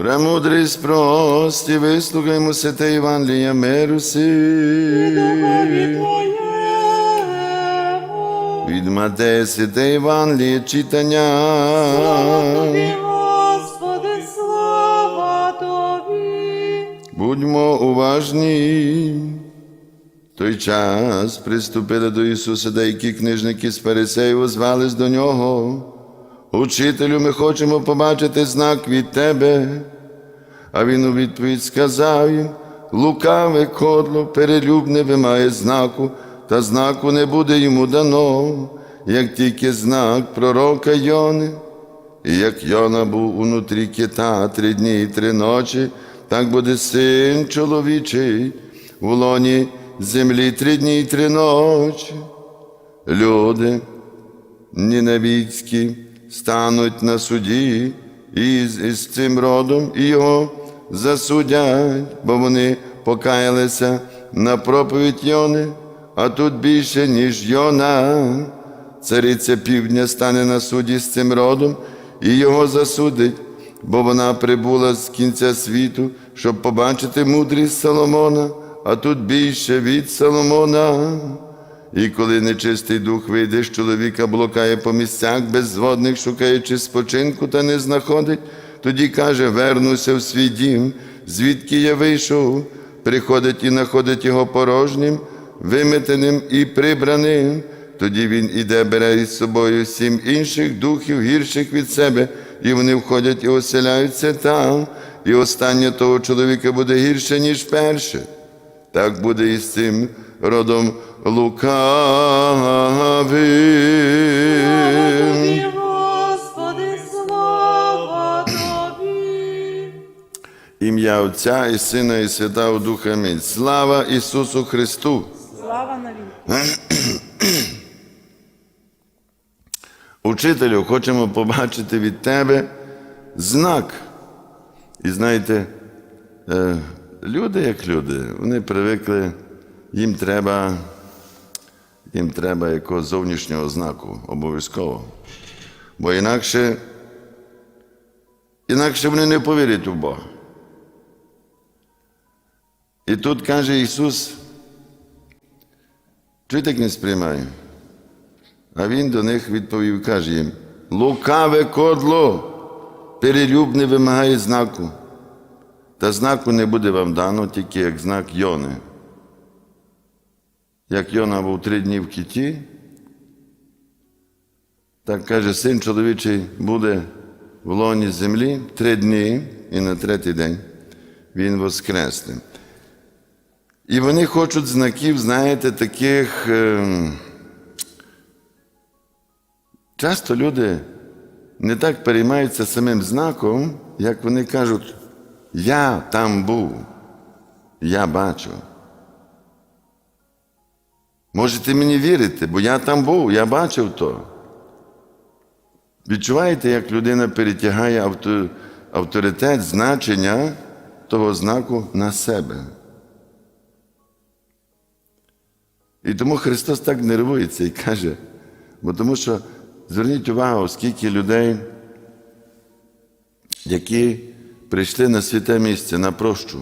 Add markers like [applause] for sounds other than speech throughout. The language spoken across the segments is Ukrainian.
Премудрість прості, вислухаймо святе Євангелія миру. Твоєму. Від Матея святе Євангеліє читання. Слава Тобі, Господи, слава Тобі. Будьмо уважні. В той час приступили до Ісуса деякі книжники з Фарисеїв, звались до нього. Учителю, ми хочемо побачити знак від Тебе. А він у відповідь сказав їм, лукаве кодло, перелюбне вимає знаку, та знаку не буде йому дано, як тільки знак пророка Йони. І як Йона був унутрі кита три дні і три ночі, так буде син чоловічий в лоні землі три дні і три ночі. Люди ніневійські стануть на суді і з, із цим родом і його засудять, бо вони покаялися на проповідь Йони, а тут більше, ніж Йона. Цариця півдня стане на суді з цим родом і його засудить, бо вона прибула з кінця світу, щоб побачити мудрість Соломона, а тут більше від Соломона. І коли нечистий дух вийде з чоловіка, блукає по місцях беззводних, шукаючи спочинку та не знаходить, тоді каже: вернуся в свій дім, звідки я вийшов, приходить і знаходить його порожнім, виметеним і прибраним. Тоді він іде, бере із собою сім інших духів, гірших від себе, і вони входять і оселяються там, і останнє того чоловіка буде гірше, ніж перше. Так буде і з цим родом лукавим. Господи, слава Тобі. Ім'я Отця і Сина, і Святого Духа. Амінь. Слава Ісусу Христу! Слава навіки. [clears throat] Учителю, хочемо побачити від тебе знак. І знаєте, е, люди як люди, вони привикли, їм треба, їм треба якогось зовнішнього знаку обов'язково. Бо інакше, інакше вони не повірять у Бога. І тут каже Ісус, чого так не сприймає? А він до них відповів, каже їм: лукаве кодло, перелюбне вимагає знаку. Та знаку не буде вам дано, тільки як знак Йони. Як Йона був три дні в кіті, так каже, син чоловічий буде в лоні землі три дні і на третій день він воскресне. І вони хочуть знаків, знаєте, таких. ем, Часто люди не так переймаються самим знаком, як вони кажуть, я там був, я бачу. Можете мені вірити, бо я там був, я бачив то. Відчуваєте, як людина перетягає авторитет, значення того знаку на себе. І тому Христос так нервується і каже, бо тому що зверніть увагу, скільки людей, які прийшли на святе місце, на прощу,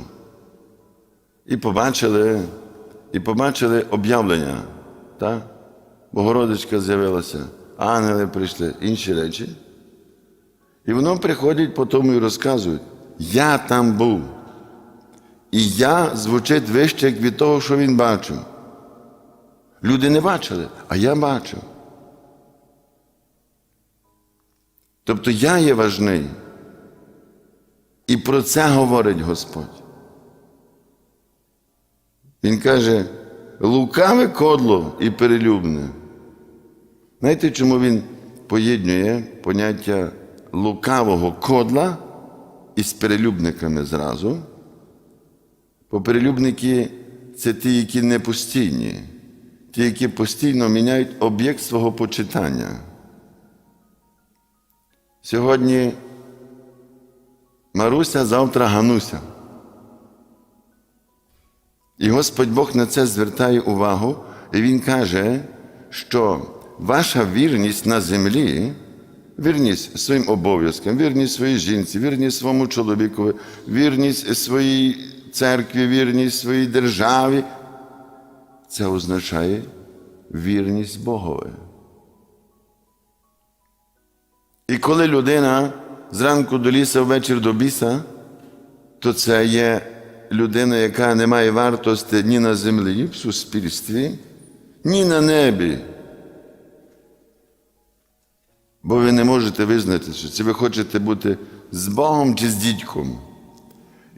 і побачили, і побачили об'явлення. Так? Богородичка з'явилася, ангели прийшли, інші речі. І воно приходять по тому і розказують, я там був. І я звучить вище як від того, що він бачив. Люди не бачили, а я бачив. Тобто я є важний. І про це говорить Господь. Він каже, лукаве кодло і перелюбне. Знаєте, чому він поєднує поняття лукавого кодла із перелюбниками зразу? Бо перелюбники це ті, які не постійні, ті, які постійно міняють об'єкт свого почитання. Сьогодні Маруся, завтра Гануся. І Господь Бог на це звертає увагу, і Він каже, що ваша вірність на землі Вірність своїм обов'язкам, вірність своїй жінці, вірність своєму чоловікові, вірність своїй церкві, вірність своїй державі. Це означає вірність Богові. І коли людина зранку до ліса, ввечір до біса, то це є людина, яка не має вартості ні на землі, в суспільстві, ні на небі. Бо ви не можете визнати, що це ви хочете бути з Богом чи з дідьком.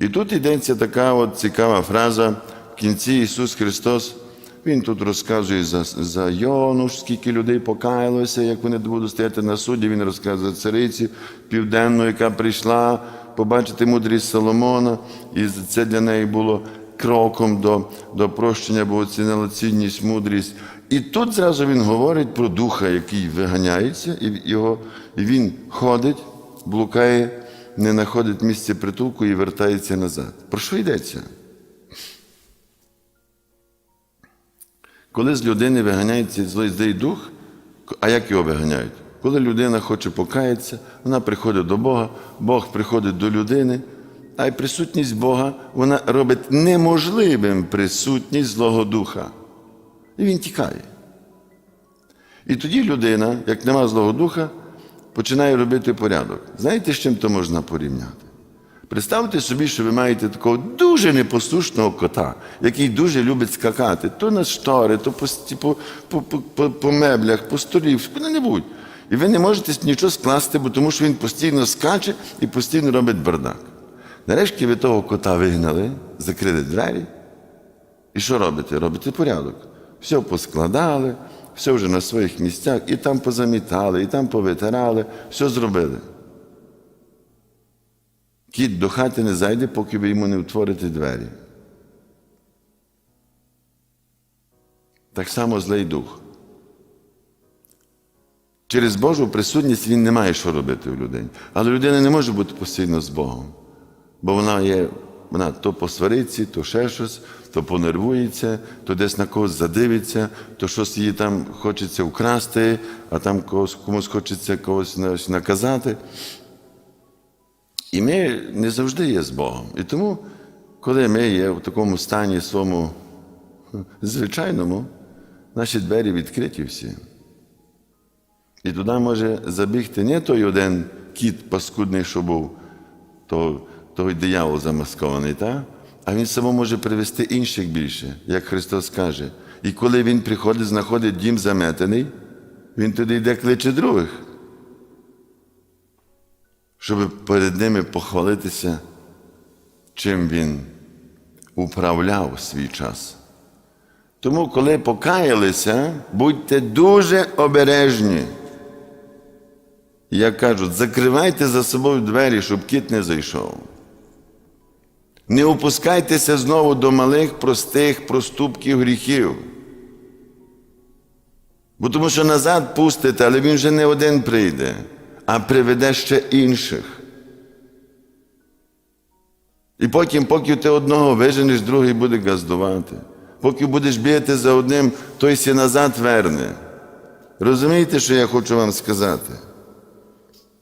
І тут йдеться така от цікава фраза в кінці Ісус Христос. Він тут розказує за, за Йону, скільки людей покаялося, як вони будуть стояти на суді. Він розказує цариці південну, яка прийшла побачити мудрість Соломона, і це для неї було кроком до, до прощення, бо оцінила цінність, мудрість. І тут зразу він говорить про духа, який виганяється, і, його, і він ходить, блукає, не знаходить місця притулку і вертається назад. Про що йдеться? Коли з людини виганяється злий злий дух, а як його виганяють? Коли людина хоче покаятися, вона приходить до Бога, Бог приходить до людини, а й присутність Бога вона робить неможливим присутність Злого Духа. І він тікає. І тоді людина, як нема Злого Духа, починає робити порядок. Знаєте, з чим то можна порівняти? Представте собі, що ви маєте такого дуже непослушного кота, який дуже любить скакати то на штори, то по, по, по, по, по, меблях, по столі, куди-небудь. І ви не можете нічого скласти, бо тому що він постійно скаче і постійно робить бардак. Нарешті ви того кота вигнали, закрили двері. І що робите? Робите порядок. Все поскладали, все вже на своїх місцях, і там позамітали, і там повитирали, все зробили. Кіт до хати не зайде, поки ви йому не утворите двері. Так само злий дух. Через Божу присутність він не має що робити в людині. Але людина не може бути постійно з Богом. Бо вона є, вона то посвариться, то ще щось, то понервується, то десь на когось задивиться, то щось їй там хочеться вкрасти, а там когось, комусь хочеться когось наказати. І ми не завжди є з Богом. І тому, коли ми є в такому стані своєму звичайному, наші двері відкриті всі. І туди може забігти не той один кіт паскудний, що був, то, той диявол замаскований, та? а він само може привести інших більше, як Христос каже. І коли Він приходить, знаходить дім заметений, він туди йде кличе других щоб перед ними похвалитися, чим він управляв свій час. Тому, коли покаялися, будьте дуже обережні. Як кажуть, закривайте за собою двері, щоб кіт не зайшов. Не опускайтеся знову до малих простих проступків гріхів. Бо тому що назад пустите, але він вже не один прийде, а приведе ще інших. І потім, поки ти одного виженеш, другий буде газдувати. Поки будеш бігати за одним, той сі назад верне. Розумієте, що я хочу вам сказати?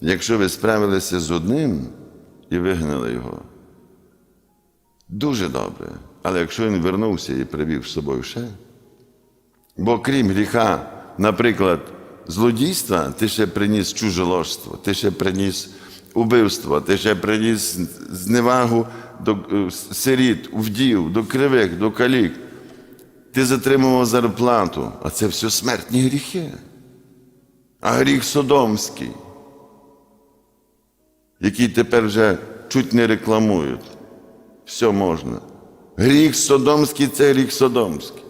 Якщо ви справилися з одним і вигнали його, дуже добре. Але якщо він вернувся і привів з собою ще, Бо крім гріха, наприклад, злодійства, ти ще приніс чужоложство, ти ще приніс убивство, ти ще приніс зневагу до е, сиріт, вдів, до кривих, до калік. Ти затримував зарплату, а це все смертні гріхи. А гріх Содомський, який тепер вже чуть не рекламують. Все можна. Гріх Содомський це гріх Содомський.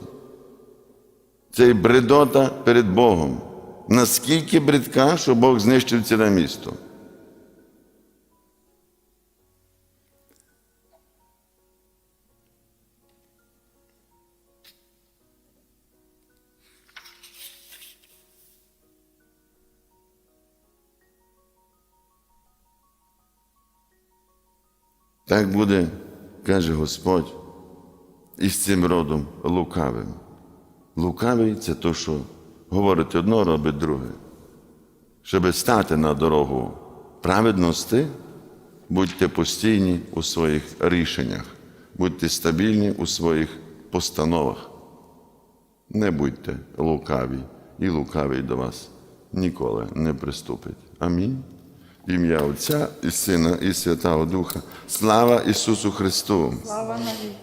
Це бредота перед Богом. Наскільки бридка, що Бог знищив ціле місто. Так буде, каже Господь, із цим родом лукавим. Лукавий це то, що говорить одно, робить друге. щоб стати на дорогу праведності, будьте постійні у своїх рішеннях, будьте стабільні у своїх постановах. Не будьте лукаві, і лукавий до вас ніколи не приступить. Амінь. Ім'я Отця і Сина, і Святого Духа. Слава Ісусу Христу! Слава навіки.